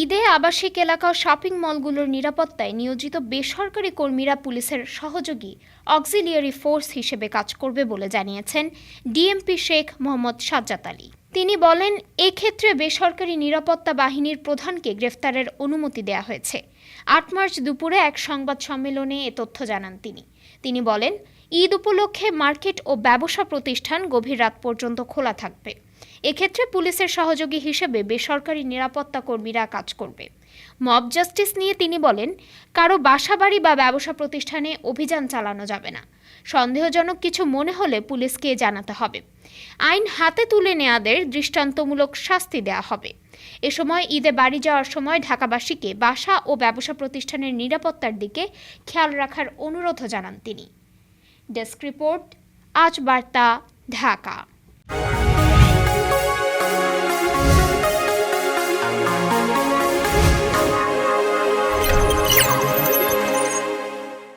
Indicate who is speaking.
Speaker 1: ঈদে আবাসিক এলাকা শপিং মলগুলোর নিরাপত্তায় নিয়োজিত বেসরকারি কর্মীরা পুলিশের সহযোগী, অক্সিলিয়ারি ফোর্স হিসেবে কাজ করবে বলে জানিয়েছেন ডিএমপি শেখ মোহাম্মদ সাজ্জাদ আলী। তিনি বলেন, এক্ষেত্রে বেসরকারি নিরাপত্তা বাহিনীর প্রধানকে গ্রেফতারের অনুমতি দেওয়া হয়েছে। আট মার্চ দুপুরে এক সংবাদ সম্মেলনে এ তথ্য জানান তিনি। তিনি বলেন, ঈদ উপলক্ষে মার্কেট ও ব্যবসা প্রতিষ্ঠান গভীর রাত পর্যন্ত খোলা থাকবে। এক্ষেত্রে পুলিশের সহযোগী হিসেবে বেসরকারি নিরাপত্তা কর্মীরা কাজ করবে। মব জাস্টিস নিয়ে তিনি বলেন, কারও বাসাবাড়ি বা ব্যবসা প্রতিষ্ঠানে অভিযান চালানো যাবে না। সন্দেহজনক কিছু মনে হলে পুলিশকে জানাতে হবে। আইন হাতে তুলে নেয়াদের দৃষ্টান্তমূলক শাস্তি দেয়া হবে। এ সময় ঈদে বাড়ি যাওয়ার সময় ঢাকাবাসীকে বাসা ও ব্যবসা প্রতিষ্ঠানের নিরাপত্তার দিকে খেয়াল রাখার অনুরোধ জানান তিনি। ডেস্ক রিপোর্ট, আজ বার্তা, ঢাকা।